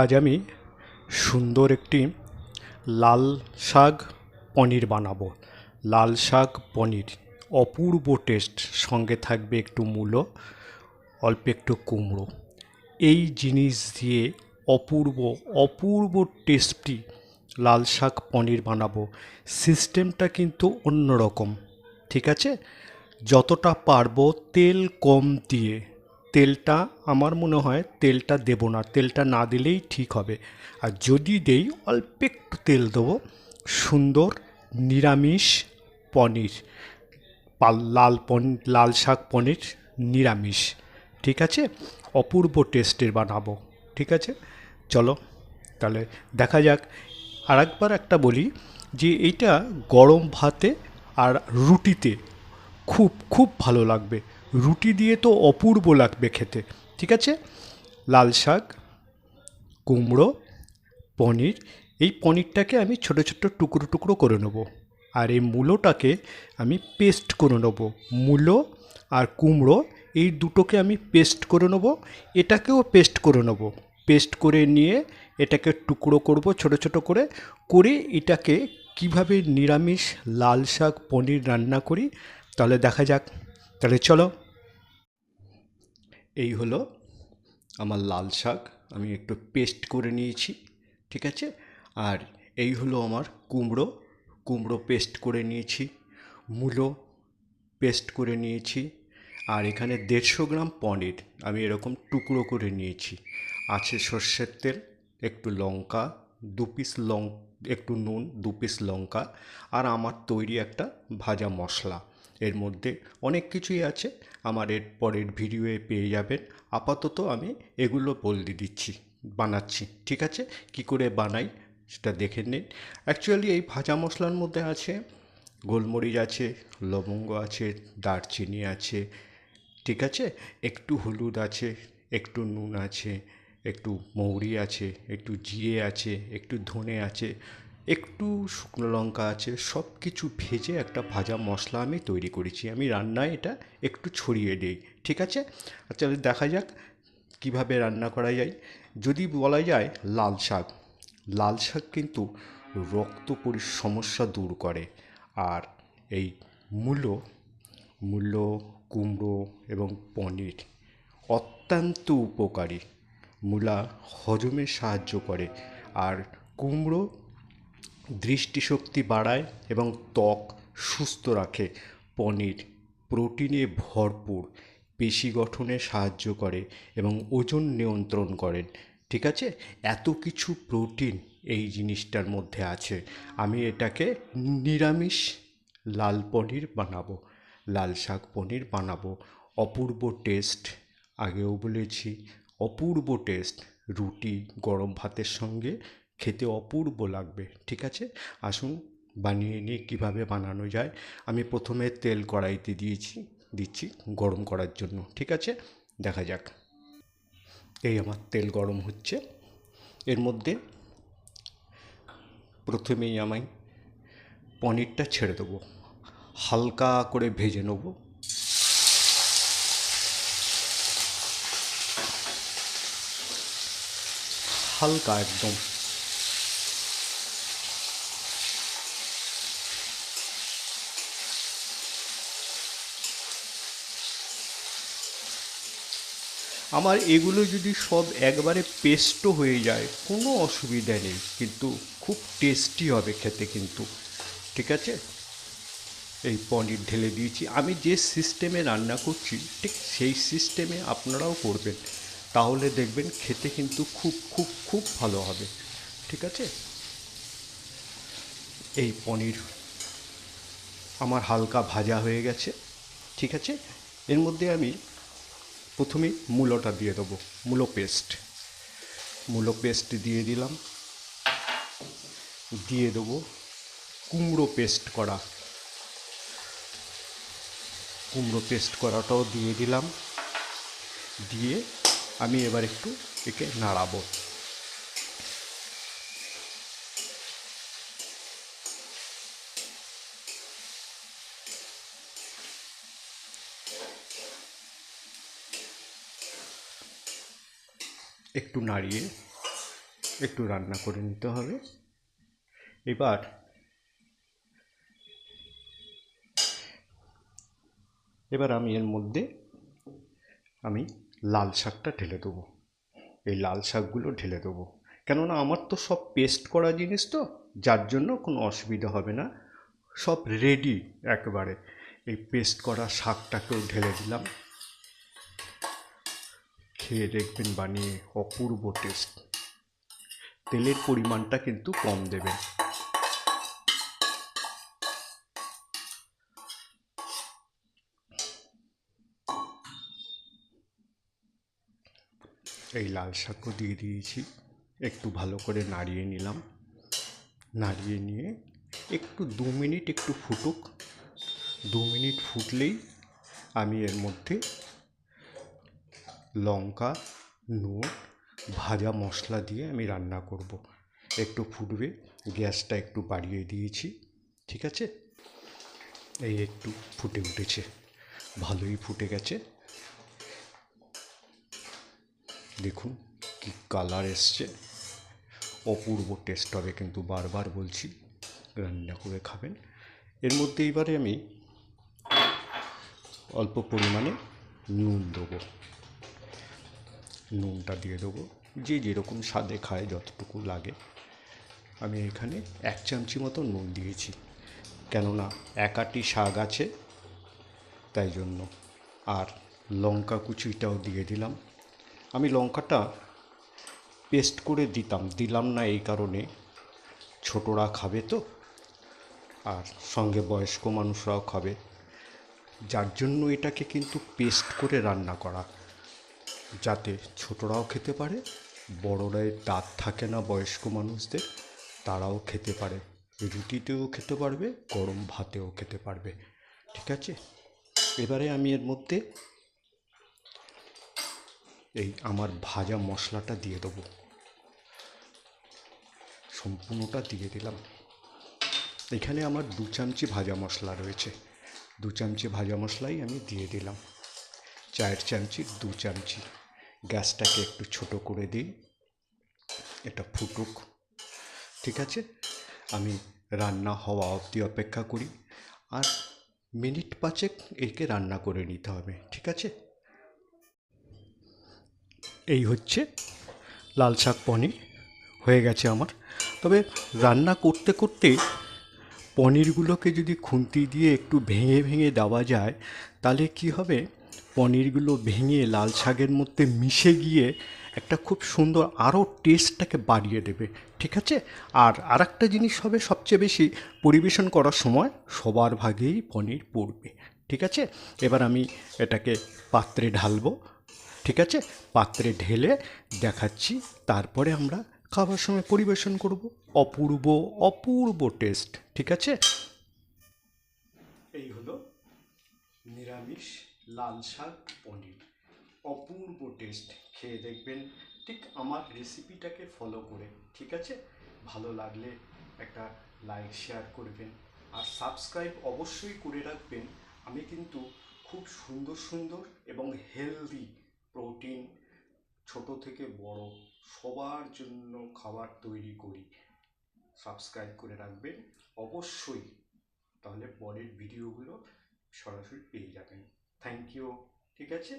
আজ আমি সুন্দর একটি লাল শাক পনির বানাবো। লাল শাক পনির, অপূর্ব টেস্ট সঙ্গে থাকবে একটু মূলো, অল্প একটু কুমড়ো। এই জিনিস দিয়ে অপূর্ব অপূর্ব টেস্টি লাল শাক পনির বানাবো। সিস্টেমটা কিন্তু অন্যরকম, ঠিক আছে? যতটা পারব তেল কম দিয়ে। তেলটা আমার মনে হয় তেলটা দেব না, তেলটা না দিলেই ঠিক হবে। আর যদি দেই, অল্প একটু তেল দেবো। সুন্দর নিরামিষ পনির, পাল- লাল পন, লাল শাক পনির নিরামিষ। ঠিক আছে? অপূর্ব টেস্টের বানাবো। ঠিক আছে? চলো, তাহলে দেখা যাক। আর একবার একটা বলি যে, এইটা গরম ভাতে আর রুটিতে খুব খুব ভালো লাগবে। রুটি দিয়ে তো অপূর্ব লাগবে খেতে। ঠিক আছে? লাল শাক, কুমড়ো, পনির, এই পনিরটাকে আমি ছোটো ছোটো টুকরো টুকরো করে নেব। আর এই মূলোটাকে আমি পেস্ট করে নেব। মূলো আর কুমড়ো এই দুটোকে আমি পেস্ট করে নেব। এটাকেও পেস্ট করে নেব। পেস্ট করে নিয়ে এটাকে টুকরো করব ছোট ছোট করে। করে এটাকে কীভাবে নিরামিষ লাল শাক, পনির রান্না করি, তাহলে দেখা যাক। তাহলে চলো। এই হলো আমার লাল শাক। আমি একটু পেস্ট করে নিয়েছি, ঠিক আছে? আর এই হলো আমার কুমড়ো। কুমড়ো পেস্ট করে নিয়েছি, মূলো পেস্ট করে নিয়েছি, আর এখানে দেড়শো গ্রাম পনির আমি এরকম টুকরো করে নিয়েছি। আছে সর্ষের তেল, একটু লঙ্কা, দু পিস লং, একটু নুন, দু পিস লঙ্কা, আর আমার তৈরি একটা ভাজা মশলা। এর মধ্যে অনেক কিছুই আছে। আমার এর পরের ভিডিওয়ে পেয়ে যাবেন। আপাতত আমি এগুলো বলে দিচ্ছি, বানাচ্ছি, ঠিক আছে? কি করে বানাই সেটা দেখে নিন। অ্যাকচুয়ালি এই ভাজা মশলার মধ্যে আছে গোলমরিচ আছে, লবঙ্গ আছে, দারচিনি আছে, ঠিক আছে? একটু হলুদ আছে, একটু নুন আছে, একটু মৌরি আছে, একটু জিরে আছে, একটু ধনে আছে একটু শুকনো লঙ্কা আছে সব কিছু ভেজে একটা ভাজা মশলা আমি তৈরি করেছি। আমি রান্নায় এটা একটু ছড়িয়ে দিই, ঠিক আছে? আচ্ছা দেখা যাক কীভাবে রান্না করা যায়। যদি বলা যায় লাল শাক লাল শাক কিন্তু রক্ত সমস্যা দূর করে। আর এই মূলো মূলো, কুমড়ো এবং পনির অত্যন্ত উপকারী। মূলা হজমে সাহায্য করে। আর কুমড়ো দৃষ্টিশক্তি বাড়ায় এবং ত্বক সুস্থ রাখে। পনির, প্রোটিনে ভরপুর, পেশি গঠনে সাহায্য করে এবং ওজন নিয়ন্ত্রণ করেন ঠিক আছে? এত কিছু প্রোটিন এই জিনিসটার মধ্যে আছে। আমি এটাকে নিরামিষ লাল পনির বানাবো, লাল শাক পনির বানাবো। অপূর্ব টেস্ট, আগেও বলেছি, অপূর্ব টেস্ট। রুটি গরম ভাতের সঙ্গে খেতে অপূর্ব লাগবে, ঠিক আছে? আসুন বানিয়ে নিয়ে কীভাবে বানানো যায়। আমি প্রথমে তেল কড়াইতে দিয়েছি, দিচ্ছি গরম করার জন্য, ঠিক আছে? দেখা যাক। এই আমার তেল গরম হচ্ছে। এর মধ্যে প্রথমেই আমি পনিরটা ছেড়ে দেবো। হালকা করে ভেজে নেব। হালকা একদম। আমার এগুলো যদি সব একবারে পেস্টও হয়ে যায়, কোনো অসুবিধা নেই, কিন্তু খুব টেস্টি হবে খেতে কিন্তু। ঠিক আছে? এই পনির ঢেলে দিয়েছি। আমি যে সিস্টেমে রান্না করছি, ঠিক সেই সিস্টেমে আপনারাও করবেন। তাহলে দেখবেন খেতে কিন্তু খুব খুব খুব ভালো হবে। ঠিক আছে? এই পনির আমার হালকা ভাজা হয়ে গেছে। ঠিক আছে? এর মধ্যে আমি প্রথমে মূলোটা দিয়ে দেবো মূলো পেস্ট মূলো পেস্ট দিয়ে দিলাম। দিয়ে দেবো কুমড়ো পেস্ট করা। কুমড়ো পেস্ট করাটাও দিয়ে দিলাম। দিয়ে আমি এবার একটু একে নাড়াবো। একটু নাড়িয়ে একটু রান্না করে নিতে হবে। এবার এবার আমি এর মধ্যে আমি লাল শাকটা ঢেলে দেবো। এই লাল শাকগুলো ঢেলে দেবো। কেননা আমার তো সব পেস্ট করা জিনিস তো, যার জন্য কোনো অসুবিধা হবে না। সব রেডি একবারে। এই পেস্ট করা শাকটাকেও ঢেলে দিলাম। খেয়ে দেখবেন বানিয়ে, অপূর্ব টেস্ট তেলের পরিমাণটা কিন্তু কম দেবেন। এই লাল শাকও দিয়ে দিয়েছি। একটু ভালো করে নাড়িয়ে নিলাম। নাড়িয়ে নিয়ে একটু দু মিনিট একটু ফুটুক। দু মিনিট ফুটলেই আমি এর মধ্যে লঙ্কা, নুন, ভাজা মশলা দিয়ে আমি রান্না করব। একটু ফুটবে, গ্যাসটা একটু বাড়িয়ে দিয়েছি, ঠিক আছে? এই একটু ফুটে উঠেছে, ভালোই ফুটে গেছে। দেখুন কি কালার এসছে। অপূর্ব টেস্ট হবে কিন্তু বারবার বলছি, রান্না করে খাবেন। এর মধ্যে এবারে আমি অল্প পরিমাণে নুন দেবো। নুনটা দিয়ে দেবো। যে যেরকম স্বাদে খায়, যতটুকু লাগে। আমি এখানে এক চামচি মতো নুন দিয়েছি। কেননা একাটি শাক আছে, তাই জন্য। আর লঙ্কা কুচিটাও দিয়ে দিলাম। আমি লঙ্কাটা পেস্ট করে দিতাম, দিলাম না এই কারণে। ছোটরা খাবে তো, আর সঙ্গে বয়স্ক মানুষরাও খাবে। যার জন্য এটাকে কিন্তু পেস্ট করে রান্না করা। যাতে ছোটরাও খেতে পারে, বড়রাই দাঁত থাকে না বয়স্ক মানুষদের, তারাও খেতে পারে। রুটিতেও খেতে পারবে, গরম ভাতেও খেতে পারবে। ঠিক আছে? এবারে আমি এর মধ্যে এই আমার ভাজা মশলাটা দিয়ে দেবো। সম্পূর্ণটা দিয়ে দিলাম। এখানে আমার দু চামচি ভাজা মশলা রয়েছে। দু চামচি ভাজা মশলাই আমি দিয়ে দিলাম। চায়ের চামচি, দু চামচি। গ্যাসটাকে একটু ছোট করে দিই। এটা ফুটুক, ঠিক আছে? আমি রান্না হওয়া অবধি অপেক্ষা করি। আর মিনিট পাঁচেক একে রান্না করে নিতে হবে, ঠিক আছে? এই হচ্ছে লাল শাক পনির, হয়ে গেছে আমার। তবে রান্না করতে করতে পনিরগুলোকে যদি খুন্তি দিয়ে একটু ভেঙে ভেঙে দেওয়া যায়, তাহলে কি হবে? পনিরগুলো ভেঙে লাল শাকের মধ্যে মিশে গিয়ে একটা খুব সুন্দর আরও টেস্টটাকে বাড়িয়ে দেবে, ঠিক আছে? আর আরেকটা জিনিস হবে সবচেয়ে বেশি পরিবেশন করার সময় সবার ভাগেই পনির পড়বে, ঠিক আছে? এবার আমি এটাকে পাত্রে ঢালবো, ঠিক আছে? পাত্রে ঢেলে দেখাচ্ছি, তারপরে আমরা খাবার সময় পরিবেশন করব। অপূর্ব অপূর্ব টেস্ট, ঠিক আছে? এই হলো নিরামিষ লাল শাক, পনির। অপূর্ব টেস্ট খেয়ে দেখবেন, ঠিক আমার রেসিপিটাকে ফলো করে, ঠিক আছে? ভালো লাগলে একটা লাইক শেয়ার করবেন। আর সাবস্ক্রাইব অবশ্যই করে রাখবেন। আমি কিন্তু খুব সুন্দর সুন্দর এবং হেলদি প্রোটিন ছোট থেকে বড় সবার জন্য খাবার তৈরি করি। সাবস্ক্রাইব করে রাখবেন। অবশ্যই। তাহলে পরের ভিডিওগুলো সরাসরি পেয়ে যাবেন। থ্যাংক ইউ ঠিক আছে?